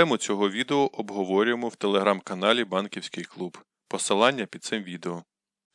Тему цього відео обговорюємо в телеграм-каналі Банківський клуб. Посилання під цим відео.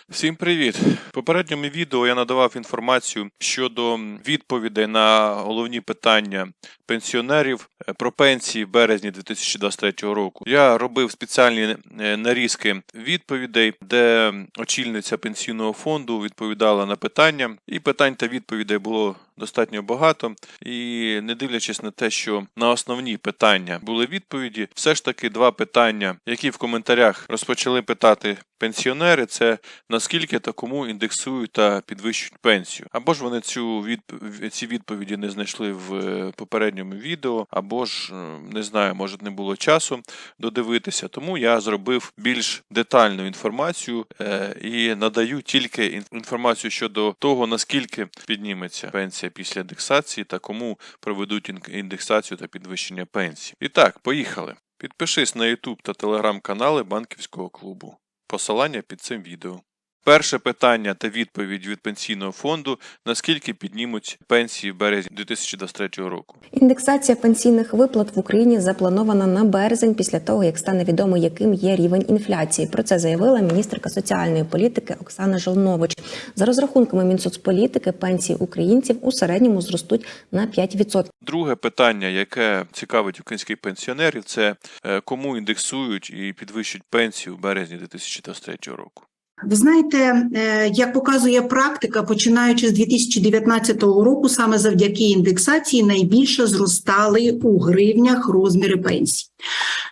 Всім привіт! В попередньому відео я надавав інформацію щодо відповідей на головні питання пенсіонерів е, про пенсії в березні 2023 року. Я робив спеціальні е, нарізки відповідей, де очільниця пенсійного фонду відповідала на питання, і питань та відповідей було достатньо багато. І не дивлячись на те, що на основні питання були відповіді, все ж таки два питання, які в коментарях розпочали питати пенсіонери, це наскільки та кому індексують та підвищують пенсію. Або ж вони цю відп... ці відповіді не знайшли в е, попередньому відео, або ж е, не знаю, може не було часу додивитися. Тому я зробив більш детальну інформацію е, і надаю тільки інформацію щодо того, наскільки підніметься пенсія після індексації та кому проведуть індексацію та підвищення пенсії. І так, поїхали. Підпишись на YouTube та Telegram канали банківського клубу. Посилання під цим відео. Перше питання та відповідь від пенсійного фонду: наскільки піднімуть пенсії в березні 2023 року. Індексація пенсійних виплат в Україні запланована на березень після того, як стане відомо, яким є рівень інфляції. Про це заявила міністерка соціальної політики Оксана Жолнович. За розрахунками Мінсоцполітики, пенсії українців у середньому зростуть на 5%. Друге питання, яке цікавить українських пенсіонерів, це е, кому індексують і підвищують пенсію в березні 2023 року. Ви знаєте, е, як показує практика, починаючи з 2019 року, саме завдяки індексації найбільше зростали у гривнях розміри пенсій.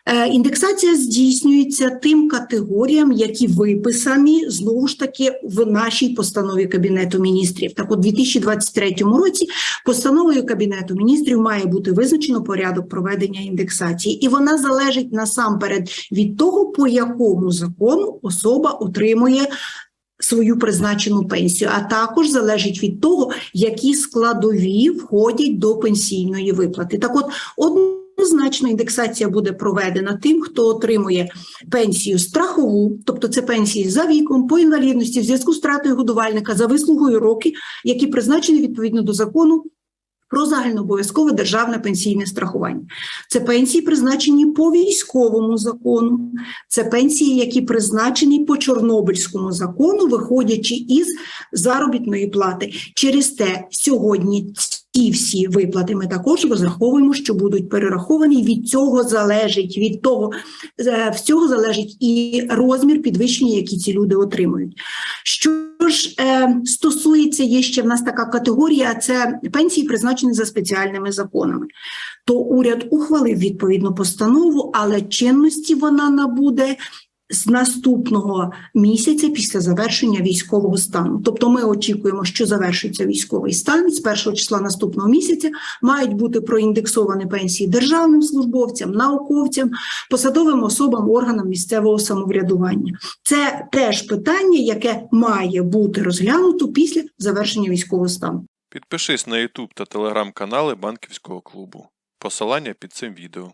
Е, Індексація здійснюється тим категоріям, які виписані знову ж таки в нашій постанові Кабінету міністрів. Так, у 2023 році постановою Кабінету міністрів має бути визначено порядок проведення індексації, і вона залежить насамперед від того, по якому закону особа отримує свою призначену пенсію, а також залежить від того, які складові входять до пенсійної виплати. Так, от однозначно індексація буде проведена тим, хто отримує пенсію страхову, тобто це пенсії за віком, по інвалідності, в зв'язку з втратою годувальника за вислугою роки, які призначені відповідно до закону. Про загальнообов'язкове державне пенсійне страхування. Це пенсії, призначені по військовому закону, це пенсії, які призначені по Чорнобильському закону, виходячи із заробітної плати. Через те сьогодні ці всі виплати ми також розраховуємо, що будуть перераховані. Від цього залежить від того, е, всього залежить і розмір підвищення, які ці люди отримують. Що ж е, стосується, є ще в нас така категорія: це пенсії, призначені за спеціальними законами. То уряд ухвалив відповідну постанову, але чинності вона набуде з наступного місяця після завершення військового стану. Тобто, ми очікуємо, що завершиться військовий стан з першого числа наступного місяця мають бути проіндексовані пенсії державним службовцям, науковцям, посадовим особам, органам місцевого самоврядування. Це теж питання, яке має бути розглянуто після завершення військового стану. Підпишись на YouTube та Telegram канали банківського клубу. Посилання під цим відео.